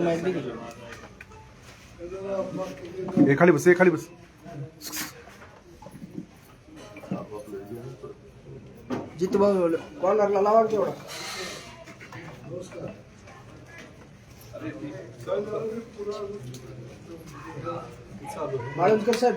माहिती खाली बस ए खाली बस। जित भाऊ कॉर्नरला लावा की तेवढा. माळुंजकर साहेब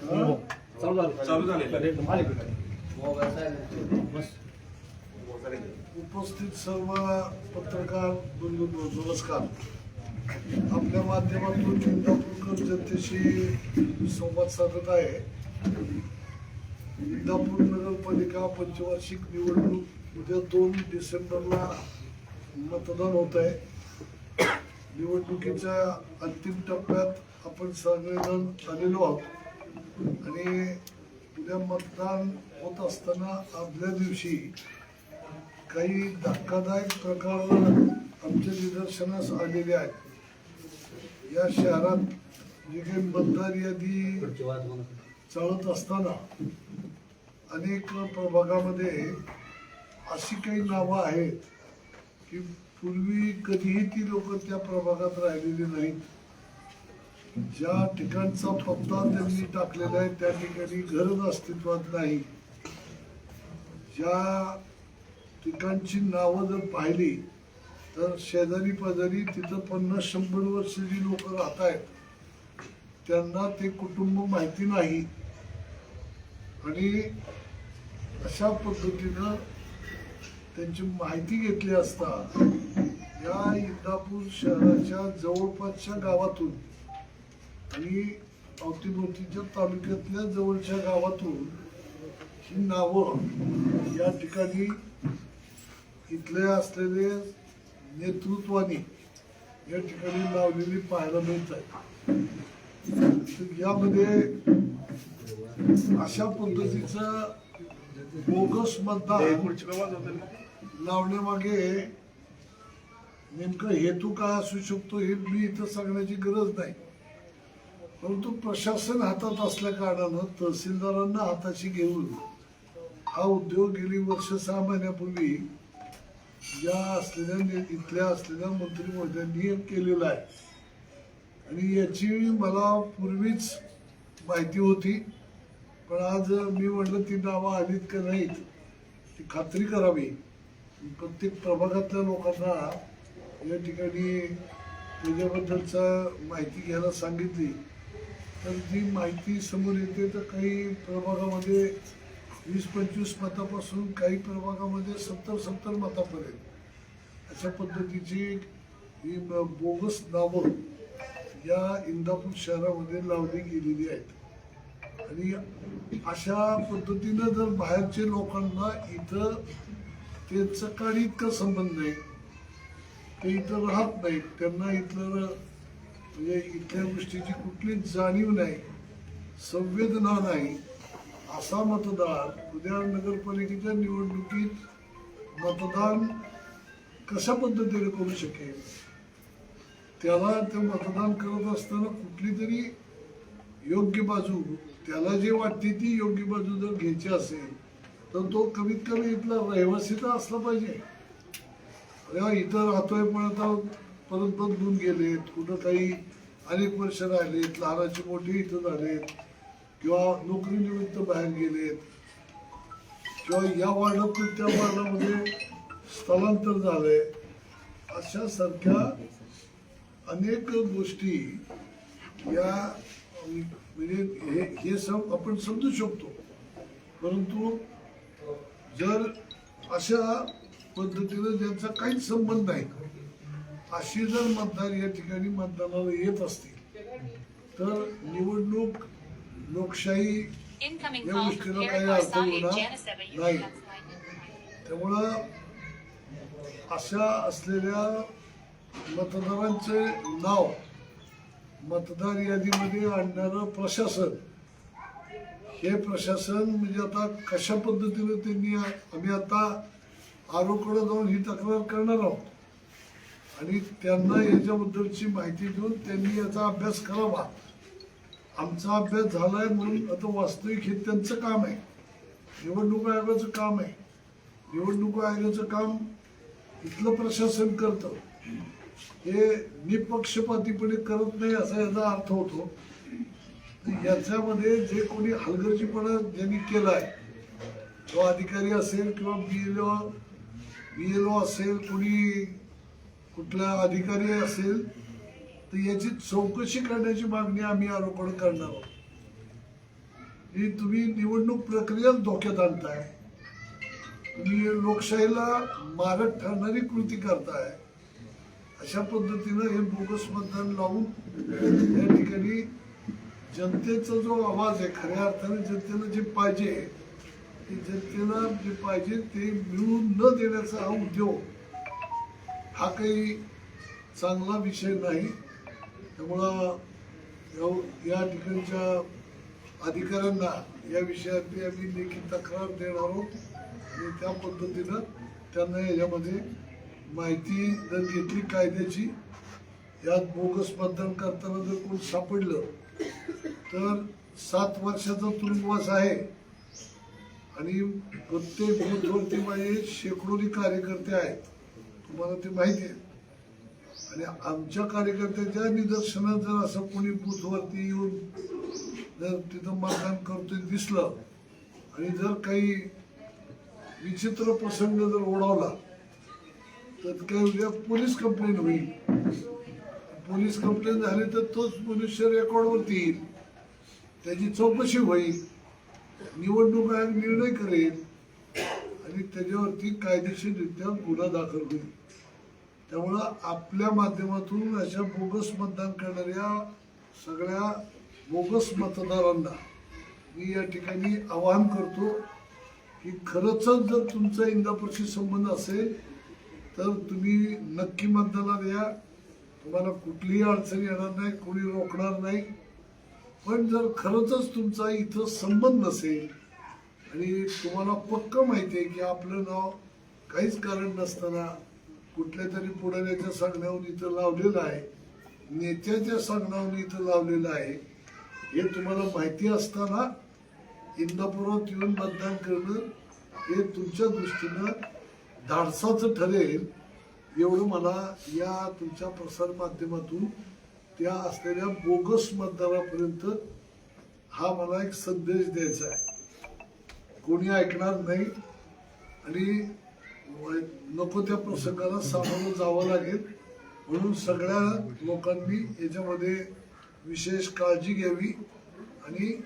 चालू झाले. चालू झाले उपस्थित सर्व पत्रकार बंधू नमस्कार. आपल्या माध्यमातून इंदापूरकर जनतेशी संवाद साधत आहे. इंदापूर नगरपालिका पंचवार्षिक निवडणूक उद्या दोन डिसेंबरला मतदान होत आहे. निवडणुकीच्या अंतिम टप्प्यात आपण सगळेजण आलेलो आहोत. आणि उद्या मतदान होत असताना आदल्या दिवशी काही धक्कादायक प्रकार आमच्या निदर्शनास आलेले आहेत. या शहरात जे काही मतदार यादी चालत असताना अनेक प्रभागामध्ये अशी काही नावं आहेत की पूर्वी कधीही ती लोक त्या प्रभागात राहिलेली नाहीत. ज्या ठिकाणचा पत्ता त्यांनी टाकलेला आहे त्या ठिकाणी घरच अस्तित्वात नाही. ज्या ठिकाणची नावं जर पाहिली तर शेजारी पाजारी तिथं पन्नास शंभर वर्ष जी लोक राहत आहेत त्यांना ते कुटुंब माहिती नाही. आणि अशा पद्धतीनं त्यांची माहिती घेतली असता या इंदापूर शहराच्या जवळपासच्या गावातून आणि अवतीभोवतीच्या तालुक्यातल्या जवळच्या गावातून ही नावं या ठिकाणी इथले असलेले नेतृत्वाने या ठिकाणी लावलेली पाहायला मिळत आहे यामध्ये अशा पद्धतीचं बोगस मतदान लावण्यामागे नेमकं हेतू काय असू शकतो हे मी इथं सांगण्याची गरज नाही. परंतु प्रशासन हातात असल्या कारणानं तहसीलदारांना हाताशी घेऊन हा उद्योग गेली वर्ष सहा महिन्यापूर्वी या असलेल्या इथल्या असलेल्या मंत्रिमंडळांनी केलेला आहे. आणि याची मला पूर्वीच माहिती होती. पण आज मी म्हटलं ती नावं आलीत का नाहीत ती खात्री करावी. प्रत्येक प्रभागातल्या लोकांना या ठिकाणी त्याच्याबद्दलचा माहिती घ्यायला सांगितली. तर जी माहिती समोर येते तर काही प्रभागामध्ये वीस पंचवीस मतापासून काही प्रभागामध्ये सत्तर सत्तर मतापर्यंत. अशा पद्धतीची ही बोगस नावं या इंदापूर शहरामध्ये लावली गेलेली आहेत. आणि अशा पद्धतीनं जर बाहेरचे लोकांना इथं त्यांचं काही इतका संबंध नाही ते इथं राहत नाहीत त्यांना इथलं म्हणजे इथल्या गोष्टीची कुठलीच जाणीव नाही संवेदना नाही. असा मतदार उद्या नगरपालिकेच्या निवडणुकीत मतदान कशा पद्धतीने करू शकेल? त्याला ते मतदान करत असताना कुठली तरी योग्य बाजू त्याला जे वाटते ती योग्य बाजू जर घ्यायची असेल तर तो कमीत कमी इथला रहिवासी तर असला पाहिजे. अरे इथं राहतोय पण आता परत बदलून गेलेत कुठं काही अनेक वर्ष राहिलेत लहानाची मोठी इथं झालेत किंवा नोकरीनिमित्त बाहेर गेलेत किंवा या वार्डातून त्या वार्डामध्ये स्थलांतर झालंय अशा सारख्या अनेक गोष्टी या म्हणजे हे हे सम आपण समजू शकतो. परंतु जर अशा पद्धतीनं ज्यांचा काहीच संबंध नाही अशी जर मतदार या ठिकाणी मतदानाला येत असतील तर निवडणूक लोकशाही या गोष्टीला काही अर्थ नाही. त्यामुळं अशा असलेल्या मतदारांचे नाव मतदार यादीमध्ये आणणारं प्रशासन हे प्रशासन म्हणजे आता कशा पद्धतीने त्यांनी आम्ही आता आरोकडे जाऊन ही तक्रार करणार आहोत आणि त्यांना याच्याबद्दलची माहिती देऊन त्यांनी याचा अभ्यास करावा. आमचा अभ्यास झालाय म्हणून आता वास्तविक हे त्यांचं काम आहे. निवडणूक आयोगाचं काम आहे. निवडणूक आयोगाचं काम इथलं प्रशासन करतं. हे निपक्षपातीपणे करत नाही असा याचा अर्थ होतो. याच्यामध्ये जे कोणी हलगर्जीपणा ज्यांनी केलाय तो अधिकारी असेल किंवा बी L O B L O असेल कोणी कुठला अधिकारी असेल तर याची चौकशी करण्याची मागणी आम्ही आरोपण करणार आहोत. ही तुम्ही निवडणूक प्रक्रियाच धोक्यात आणताय. तुम्ही लोकशाहीला मारक ठरणारी कृती करताय. अशा पद्धतीनं हे बोगस मतदान लावून या ठिकाणी जनतेचा जो आवाज आहे खऱ्या अर्थाने जनतेला जे पाहिजे ते जनतेला जे पाहिजे ते मिळवून न देण्याचा हा उद्योग हा काही चांगला विषय नाही. त्यामुळं या- या ठिकाणच्या अधिकाऱ्यांना या विषयातली आम्ही लेखी तक्रार देणार आहोत. आणि त्या पद्धतीनं त्यांना याच्यामध्ये माहिती जर घेतली कायद्याची यात बोगस मतदान करताना जर कोण सापडलं तर सात वर्षाचा तुरुंगवास आहे. आणि प्रत्येक बूथवरती माझे शेकडोनी कार्यकर्ते आहेत. तुम्हाला ते माहिती आहे. आणि आमच्या कार्यकर्त्याच्या निदर्शनात जर असं कोणी बूथवरती येऊन जर तिथं मतदान करतोय दिसलं आणि जर काही विचित्र प्रसंग जर ओढावला तर काय उद्या पोलीस कंप्लेंट होईल. पोलीस कंप्लेंट झाली तर तोच मनुष्य रेकॉर्डवरती येईल. त्याची चौकशी होईल. निवडणूक आयोग निर्णय करेल. आणि त्याच्यावरती कायदेशीररित्या गुन्हा दाखल होईल. त्यामुळं आपल्या माध्यमातून अशा बोगस मतदान करणाऱ्या सगळ्या बोगस मतदारांना मी या ठिकाणी आवाहन करतो की खरंच जर तुमचा इंदापूरशी संबंध असेल तर तुम्ही नक्की मतदानात या. तुम्हाला कुठलीही अडचण येणार नाही कोणी रोखणार नाही. पण जर खरंच तुमचा इथं संबंध नसेल आणि तुम्हाला पक्क माहिती आहे की आपलं नाव काहीच कारण नसताना कुठल्या तरी पुढाऱ्याच्या सांगण्याहून इथं लावलेलं आहे. नेत्याच्या सांगण्याहून इथं लावलेलं आहे. हे तुम्हाला माहिती असताना इंदापुरात येऊन मतदान करणं हे तुमच्या दृष्टीनं धाडसाचं ठरेल. एवढं मला या तुमच्या प्रसार माध्यमातून त्या असलेल्या बोगस मतदारापर्यंत हा मला एक संदेश द्यायचा आहे. कोणी ऐकणार नाही. आणि नको त्या प्रसंगाला सामोरं जावं लागेल. म्हणून सगळ्या लोकांनी याच्यामध्ये विशेष काळजी घ्यावी आणि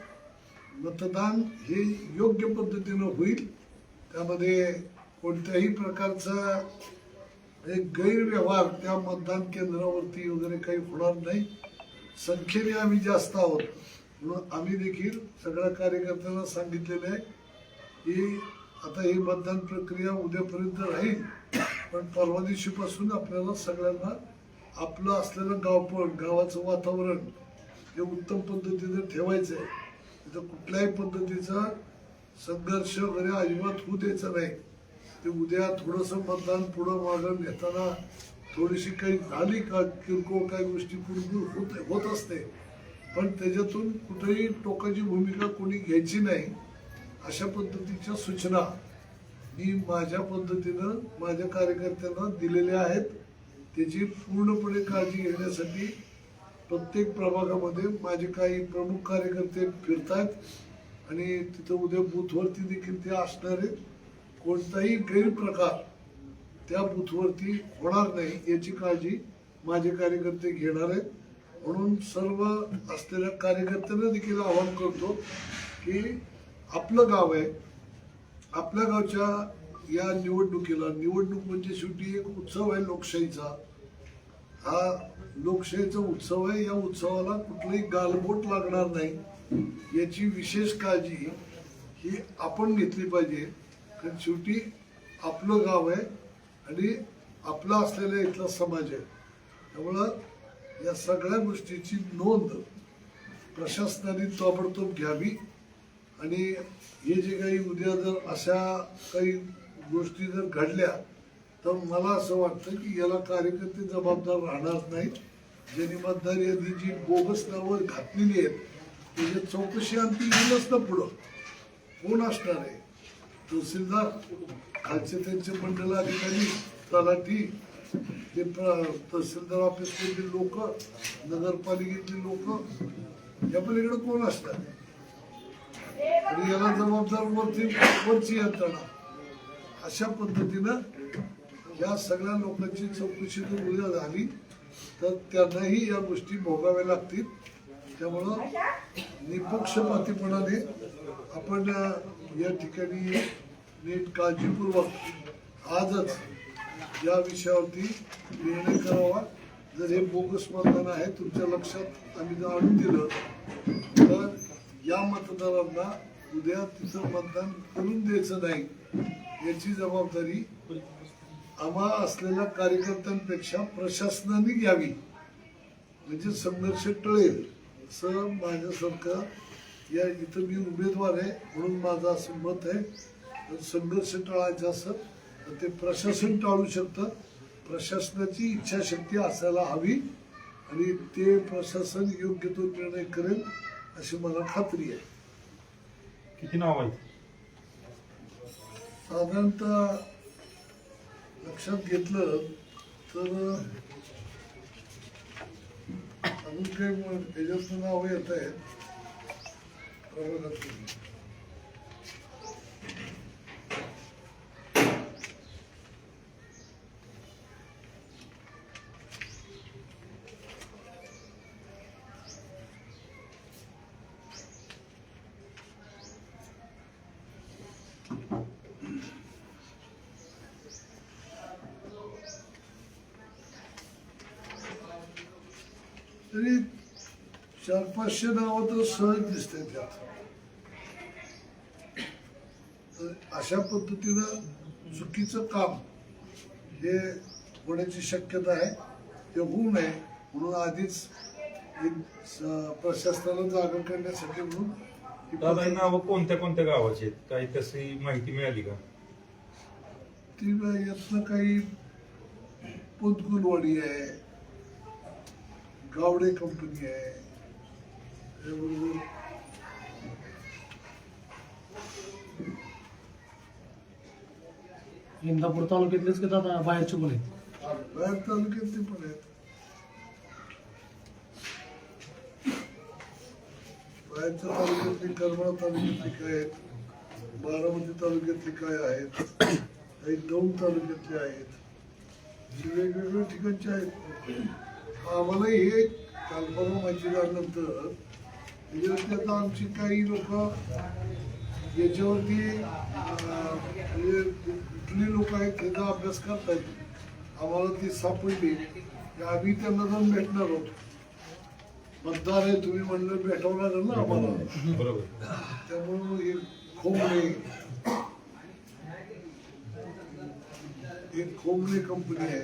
मतदान हे योग्य पद्धतीनं होईल. त्यामध्ये कोणत्याही प्रकारचा एक गैरव्यवहार त्या मतदान केंद्रावरती वगैरे काही होणार नाही. संख्येने आम्ही जास्त आहोत. म्हणून आम्ही देखील सगळ्या कार्यकर्त्यांना सांगितलेलं आहे. ही आता ही मतदान प्रक्रिया उद्यापर्यंत राहील पण परवा दिवशीपासून आपल्याला सगळ्यांना आपलं असलेलं गावपण गावाचं वातावरण हे उत्तम पद्धतीने ठेवायचं आहे तिथं कुठल्याही पद्धतीचा संघर्ष वगैरे अजिबात होऊ द्यायचा नाही. ते उद्या थोडंसं मतदान पुढं मागं नेताना थोडीशी काही झाली का किरकोळ काही गोष्टी पूर्वी होत होत असते. पण त्याच्यातून कुठेही टोकाची भूमिका कोणी घ्यायची नाही. अशा पद्धतीच्या सूचना मी माझ्या पद्धतीनं माझ्या कार्यकर्त्यांना दिलेल्या आहेत. त्याची पूर्णपणे काळजी घेण्यासाठी प्रत्येक प्रभागामध्ये माझे काही प्रमुख कार्यकर्ते फिरतायत आणि तिथं उद्या बूथवरती देखील ते असणार आहेत. कोणताही गैरप्रकार त्या बूथवरती होणार नाही याची काळजी माझे कार्यकर्ते घेणार आहेत. म्हणून सर्व असलेल्या कार्यकर्त्यांना देखील आवाहन करतो की आपलं गाव आहे. आपल्या गावच्या या निवडणुकीला निवडणूक म्हणजे शेवटी एक उत्सव आहे लोकशाहीचा. हा लोकशाहीचा उत्सव आहे. या उत्सवाला कुठलंही गालबोट लागणार नाही. याची विशेष काळजी ही आपण घेतली पाहिजे. कारण शेवटी आपलं गाव आहे आणि आपला असलेला इथला समाज आहे. त्यामुळं या सगळ्या गोष्टीची नोंद प्रशासनाने ताबडतोब घ्यावी. आणि हे जे काही उद्या जर अशा काही गोष्टी जर घडल्या तर मला असं वाटतं की याला कार्यकर्ते जबाबदार राहणार नाहीत. ज्यांनी मतदार यादी जी बोगस नावं घातलेली आहेत त्याची चौकशी आणखी येईलच ना पुढं. कोण असणार आहे? तहसीलदार खालचे त्यांचे मंडल अधिकारी तलाठी ते प्र- तहसीलदार ऑफिसमधील लोक नगरपालिकेतली लोक या पलीकडे कोण असणार आहे? आणि याला जबाबदार वरती वरची यंत्रणा अशा पद्धतीनं या सगळ्या लोकांची चौकशी जर उद्या झाली तर त्यांनाही या गोष्टी भोगाव्या लागतील. त्यामुळं निपक्षपातीपणाने आपण या ठिकाणी नीट काळजीपूर्वक आजच या विषयावरती निर्णय करावा. जर हे बोगस मतदान आहे तुमच्या लक्षात आम्ही जर आणून दिलं तर या मतदारांना उद्या तिथं मतदान करून द्यायचं नाही याची जबाबदारी आम्हा असलेल्या कार्यकर्त्यांपेक्षा प्रशासनाने घ्यावी. म्हणजे संघर्ष टळेल असं माझ्यासारखं या इथं मी उमेदवार आहे म्हणून माझं असं मत आहे. संघर्ष टळायचा असं तर ते प्रशासन टाळू शकतं. प्रशासनाची इच्छाशक्ती असायला हवी आणि ते प्रशासन योग्य तो निर्णय करेल. अशी मला खात्री आहे. किती नाव आहेत? साधारणतः लक्षात घेतलं तर अजून काही त्याच्यातून नावं येत आहेत. तरी चार पाचशे नावं तर सहज दिसते त्यात अशा पद्धतीनं चुकीचं काम हे होण्याची शक्यता आहे ते होऊ नये म्हणून आधीच एक प्रशासनाला जागा करण्यासाठी म्हणून नावं कोणत्या कोणत्या गावाची आहेत काही तशी माहिती मिळाली का ती यातनं काही पोतगुलवाडी आहे गावडे कंपनी आहे इंदापूर तालुक्यातलेच की दादा? बाहेरचे पण आहेत. बाहेर तालुक्यातले पण आहेत. बाहेरच्या तालुक्यातले करमाळा तालुक्यातले काय आहेत? बारामती तालुक्यातले काय आहेत? काही दौंड तालुक्यातले आहेत. अशी वेगवेगळ्या ठिकाणचे आहेत. आम्हाला हे कल्पना माहिती झाल्यानंतर त्याच्यावरती आमची काही लोक याच्यावरती कुठली लोक आहेत त्याचा अभ्यास करतायत. आम्हाला ती सापडली. की आम्ही त्यांना जाऊन भेटणार होतो मतदार आहे तुम्ही म्हणलं भेटावं लागेल ना आम्हाला. बरोबर त्यामुळं हे खोमणे एक खोमणे कंपनी आहे.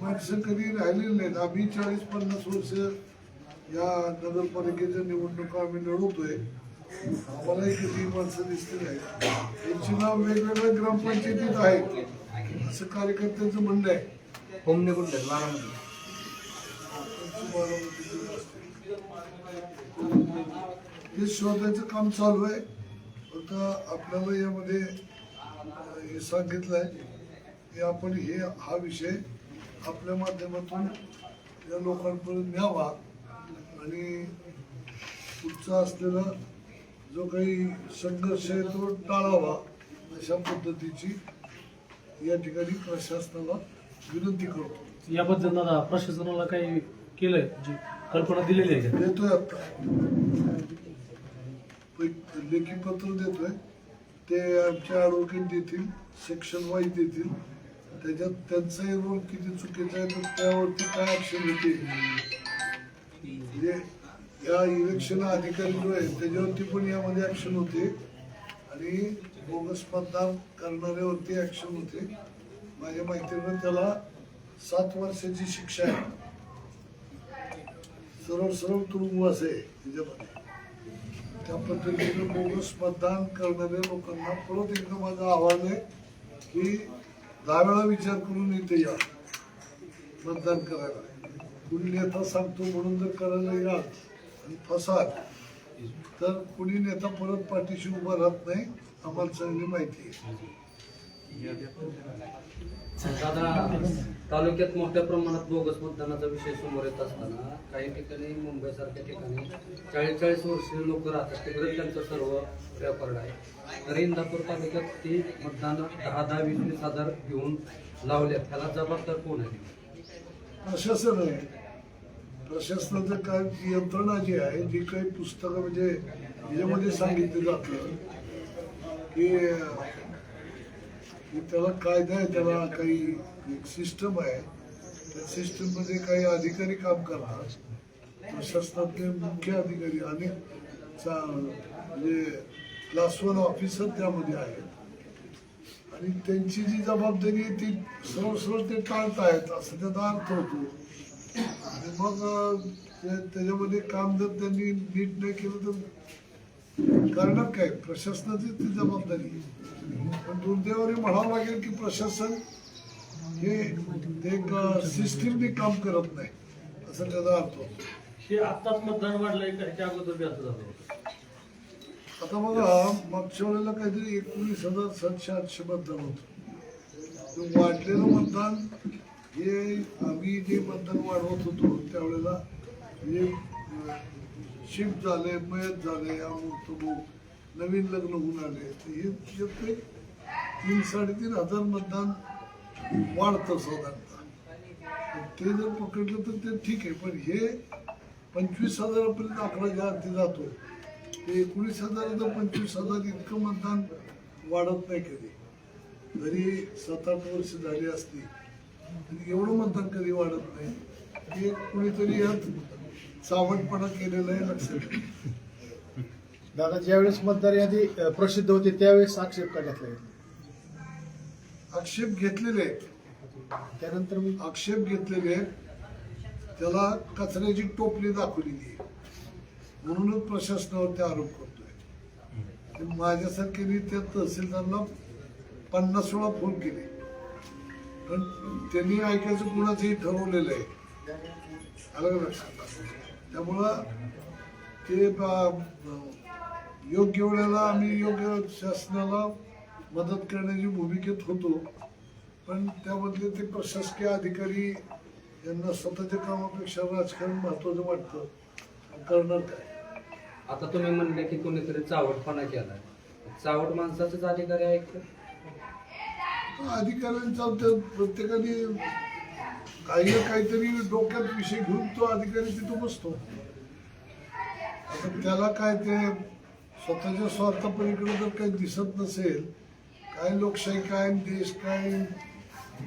माणसं कधी राहिलेली नाहीत. आम्ही चाळीस पन्नास वर्ष या नगरपालिकेच्या निवडणुका आम्ही लढवतोय. आम्हालाही कधी माणसं दिसली नाही यांची नाव वेगवेगळ्या ग्रामपंचायतीत आहेत. असं कार्यकर्त्यांचं म्हणणं आहे. कुठले बारामती हे शोधायचं काम चालू आहे. आता आपल्याला यामध्ये हे सांगितलंय की आपण हे हा विषय आपल्या माध्यमातून या लोकांपर्यंत न्यावा. आणि पुढचा असलेला जो काही संघर्ष आहे तो टाळावा अशा पद्धतीची या ठिकाणी प्रशासनाला विनंती करतो. याबद्दल दादा प्रशासनाला काही केलंय? जी कल्पना दिलेली आहे देतोय आता. लेखी पत्र देतोय. ते आमच्या ॲडव्होकेट देतील सेक्शन वाईज देतील. त्याच्यात त्यांचाही रोल किती चुकीचा आहे तर त्यावरती काय ऍक्शन होते? म्हणजे या इलेक्शन अधिकारी जो आहे त्याच्यावरती पण यामध्ये ऍक्शन होते. आणि बोगस मतदान करणाऱ्यावरती ऍक्शन होते. माझ्या माहितीनं त्याला सात वर्षाची शिक्षा आहे. सरळ सरळ तुरुंगवास आहे त्याच्यामध्ये. त्या पद्धतीनं बोगस मतदान करणाऱ्या लोकांना परत एकदा माझं आव्हान आहे की दहा वेळा विचार करून इथे या मतदान करायला. कुणी नेता सांगतो म्हणून जर करायला या आणि फसाल तर कुणी नेता परत पाठीशी उभा राहत नाही आम्हाला चांगली माहिती आहे. दादा तालुक्यात मोठ्या प्रमाणात बोगस मतदानाचा विषय समोर येत असताना काही ठिकाणी मुंबईसारख्या ठिकाणी चाळीस चाळीस वर्षीय लोक राहतात. तिकडे त्यांचं सर्व रेकॉर्ड आहे. तर इंदापूर तालुक्यात ती मतदान दहा दहा वीस वीस हजार घेऊन लावल्यात. त्याला जबाबदार कोण आहे? प्रशासन आहे. प्रशासनाचं काय जी यंत्रणा जी आहे जी काही पुस्तकं म्हणजे याच्यामध्ये सांगितलं जातं की त्याला कायदा आहे त्याला काही एक सिस्टम आहे. त्या सिस्टममध्ये काही अधिकारी काम करतात प्रशासनातले मुख्य अधिकारी अनेक चा- म्हणजे क्लास वन ऑफिसर त्यामध्ये आहेत. आणि त्यांची जी जबाबदारी आहे ती सरळ सरळ ते टाळतायत असं त्याचा अर्थ होतो. आणि मग त्याच्यामध्ये काम जर त्यांनी नीट नाही केलं तर करणार काय? प्रशासनाची ती जबाबदारी. पण दुर्दैवाने म्हणावं लागेल की प्रशासन हे एक सिस्टीमने काम करत नाही असं त्याचा अर्थ होतो. हे आत्ताच मतदान वाढलंय का ह्याच्या अगोदर बी असं झालं होतं. आता बघा मागच्या वेळेला काहीतरी एकोणीस हजार सातशे आठशे मतदान होतं. वाढलेलं मतदान हे आम्ही जे मतदान वाढवत होतो त्यावेळेला हे शिफ्ट झाले मयत झाले अमुक तमुक नवीन लग्न होऊन आले. तर हे ते तीन साडेतीन हजार मतदान वाढतं साधारणतः. ते जर पकडलं तर ते ठीक आहे पण हे पंचवीस हजारापर्यंत आकडा ज्या अर्थी जातो ते एकोणीस हजार तर पंचवीस हजार इतकं मतदान वाढत नाही कधी. जरी सात आठ वर्ष झाली असली एवढं मतदान कधी वाढत नाही. हे कुणीतरी यात चावटपणा केलेला आहे लक्षात. दादा ज्यावेळेस मतदार यादी प्रसिद्ध होते त्यावेळेस आक्षेप का घेतला? गेला? आक्षेप घेतलेले आहेत. त्यानंतर मी आक्षेप घेतलेले आहेत. त्याला कचऱ्याची टोपली दाखवलेली आहे. म्हणूनच प्रशासनावरती आरोप करतोय. ते माझ्यासारख्याने त्या तहसीलदारला पन्नास वेळा फोन केले. पण त्यांनी ऐकायचं कुणाचंही ठरवलेलं आहे. आलं लक्षात? त्यामुळं ते योग्य वेळेला आम्ही योग्य शासनाला मदत करण्याची भूमिकेत होतो. पण त्यामधले ते प्रशासकीय अधिकारी यांना स्वतःच्या कामापेक्षा राजकारण महत्वाचं वाटतं. करणार काय? आता तुम्ही म्हणले की कोणीतरी चावटपणा केला चावट माणसाचाच अधिकारी आहे का? अधिकाऱ्यांचा प्रत्येकाने काही ना काहीतरी डोक्यात विषय घेऊन तो अधिकारी तिथं बसतो. आता त्याला काय ते स्वतःच्या स्वार्थापलीकडे जर काही दिसत नसेल काय लोकशाही काय देश काय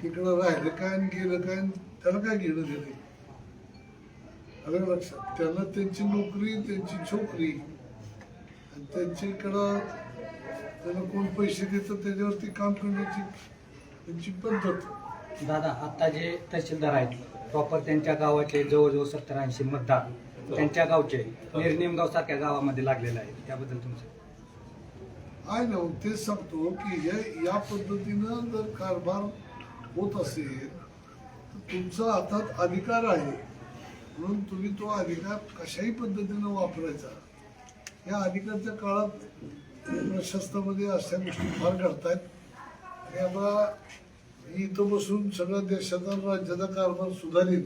तिकडं राहिलं काय आणि गेलं काय त्याला काय घेणं देणं? अरे लक्षात त्याला त्यांची नोकरी त्यांची छोकरी आणि त्यांच्याकडं त्याला कोण पैसे देतं त्याच्यावरती काम करण्याची त्यांची पद्धत. दादा आता जे तहसीलदार आहेत प्रॉपर त्यांच्या गावाचे जवळजवळ सत्तर ऐंशी मतदार त्यांच्या गावचे निर्निमगाव सारख्या गावामध्ये लागलेले आहे त्याबद्दल तुमचं. आहे ना तेच सांगतो की हे या पद्धतीनं जर कारभार होत असेल तर तुमचा हातात अधिकार आहे. म्हणून तुम्ही तो अधिकार कशाही पद्धतीनं वापरायचा. या अधिकारच्या काळात प्रशासनामध्ये अशा गोष्टी फार घडतायत. आहेत आता मी इथं बसून सगळ्या देशाचा राज्याचा कारभार सुधारील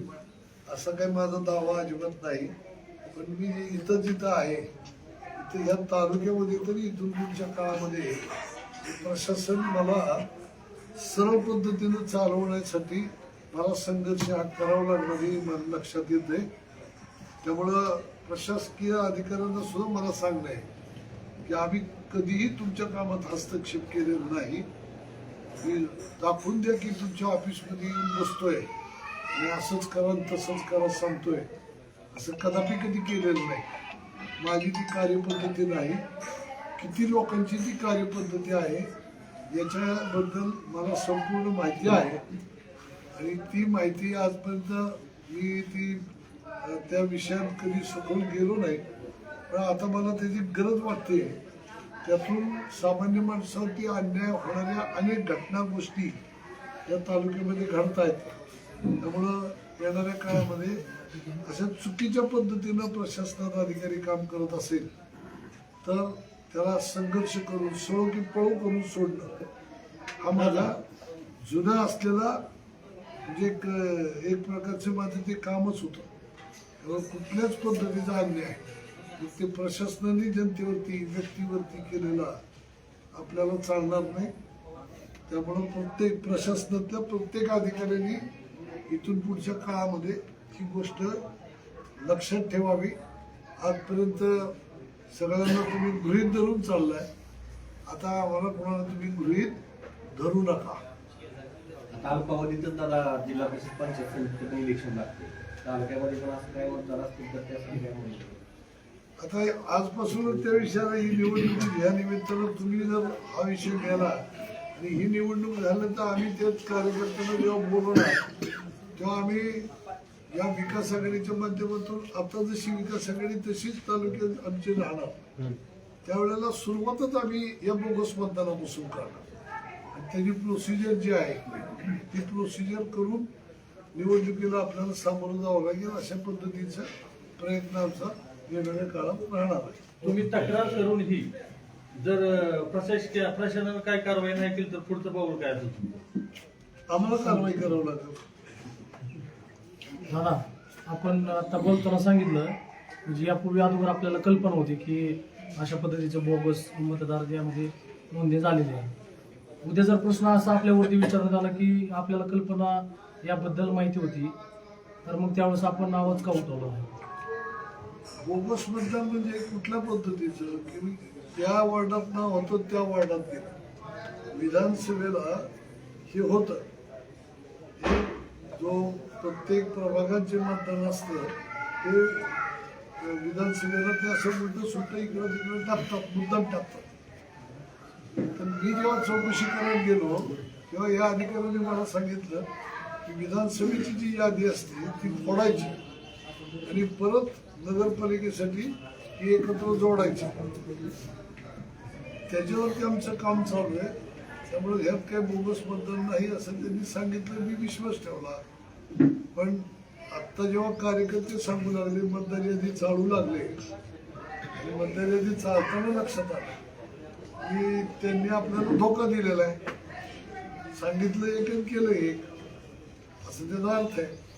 असा काही माझा दावा अजिबात नाही. पण मी इथं जिथं आहे इथं ह्या तालुक्यामध्ये तरी इथून पुढच्या काळामध्ये प्रशासन मला सरळ पद्धतीनं चालवण्यासाठी मला संघर्ष हा करावा लागणार हे मला लक्षात येत आहे त्यामुळं प्रशासकीय अधिकाऱ्यांना सुद्धा मला सांगणं आहे की आम्ही कधीही तुमच्या कामात हस्तक्षेप केलेला नाही. दाखवून द्या की तुमच्या ऑफिसमध्ये येऊन बसतोय. आणि असंच करा तसंच करा सांगतोय. असं कदापि कधी केलेलं नाही. माझी ती कार्यपद्धती नाही. किती लोकांची ती कार्यपद्धती आहे याच्याबद्दल मला संपूर्ण माहिती आहे. आणि ती माहिती आजपर्यंत मी ती त्या विषयात कधी सखोल गेलो नाही. पण आता मला त्याची गरज वाटते त्यातून सामान्य माणसावरती अन्याय होणाऱ्या अनेक घटना गोष्टी या तालुक्यामध्ये घडत आहेत त्यामुळं येणाऱ्या काळामध्ये अशा चुकीच्या पद्धतीनं प्रशासनात अधिकारी काम करत असेल तर त्याला संघर्ष करून सळो की पळू करून सोडणं हा माझा जुना असलेला म्हणजे एक एक प्रकारचं माझं ते कामच होतं. कुठल्याच पद्धतीचा अन्याय ते प्रशासनाने जनतेवरती व्यक्तीवरती केलेला आपल्याला चालणार नाही. त्यामुळं प्रत्येक प्रशासनातल्या प्रत्येक अधिकाऱ्यांनी इथून पुढच्या काळामध्ये ही गोष्ट लक्षात ठेवावी. आजपर्यंत सगळ्यांना तुम्ही गृहीत धरून चाललाय. आता आम्हाला कोणाला तुम्ही गृहित धरू नका. कालपावधीतच दादा जिल्हा परिषद पंचायत समितीचं इलेक्शन लागते तालुक्यामध्ये पण असं काय मतदार असतील तर त्यासाठी काय आता आजपासूनच त्या विषयाला ही निवडणूक या निमित्तानं तुम्ही जर हा विषय घ्याला आणि ही निवडणूक झालं तर आम्ही त्याच कार्यकर्त्यांना जेव्हा बोलवणार तेव्हा आम्ही या विकास आघाडीच्या माध्यमातून आता जशी विकास आघाडी तशीच तालुक्यात आमची राहणार. त्यावेळेला सुरुवातच आम्ही या बोगस मतदानापासून करणार. आणि त्याची प्रोसिजर जी आहे ती प्रोसिजर करून निवडणुकीला आपल्याला सामोरं जावं लागेल अशा पद्धतीचा प्रयत्न आमचा वेगवेगळ्या काळात राहणार आहे. तुम्ही तक्रार करून ही जर प्रशासकीय प्रशासनानं काय कारवाई नाही केली तर पुढचं पाऊल काय असेल तुमचं? आम्हाला कारवाई करावं लागेल. दादा आपण आता बोलताना सांगितलं म्हणजे यापूर्वी अगोदर आपल्याला कल्पना होती की अशा पद्धतीचे बोगस मतदार यामध्ये नोंदणी झालेली आहे. उद्या जर प्रश्न असा आपल्यावरती विचारण्यात आला की आपल्याला कल्पना याबद्दल माहिती होती तर मग त्यावेळेस आपण नावच का उठवलं नाही? बोगस मतदान म्हणजे कुठल्या पद्धतीचं? की त्या वॉर्डात ना होतं त्या वॉर्डात गेलं. विधानसभेला हे होतं. जो प्रत्येक प्रभागात जे मतदान असतं ते विधानसभेला ते असं उलट सुट इकडं तिकडं टाकतात मुद्दाम टाकतात. तर मी जेव्हा चौकशी करायला गेलो तेव्हा या अधिकाऱ्यांनी मला सांगितलं की विधानसभेची जी यादी असते ती फोडायची. आणि परत नगरपालिकेसाठी ही एकत्र जोडायची. त्याच्यावरती आमचं काम चालू आहे. त्यामुळे ह्यात काही बोगसबद्दल नाही असं त्यांनी सांगितलं. मी विश्वास ठेवला. पण आत्ता जेव्हा कार्यकर्ते सांगू लागले मतदार यादी चालू लागले आणि मतदार यादी चालताना लक्षात आलं की त्यांनी आपल्याला धोका दिलेला आहे. सांगितलं एक आणि केलं एक. असं त्याचा अर्थ आहे.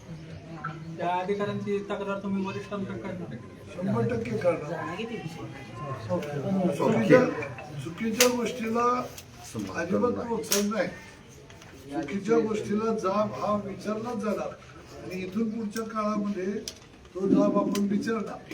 त्या अधिकाऱ्यांची तक्रार तुम्ही वरिष्ठांकडे करणार. शंभर टक्के करणार. चुकीच्या चुकीच्या गोष्टीला अजिबात प्रोत्साहन नाही. चुकीच्या गोष्टीला जाब हा विचारलाच जाणार. आणि इथून पुढच्या काळामध्ये तो जाब आपण विचारणार.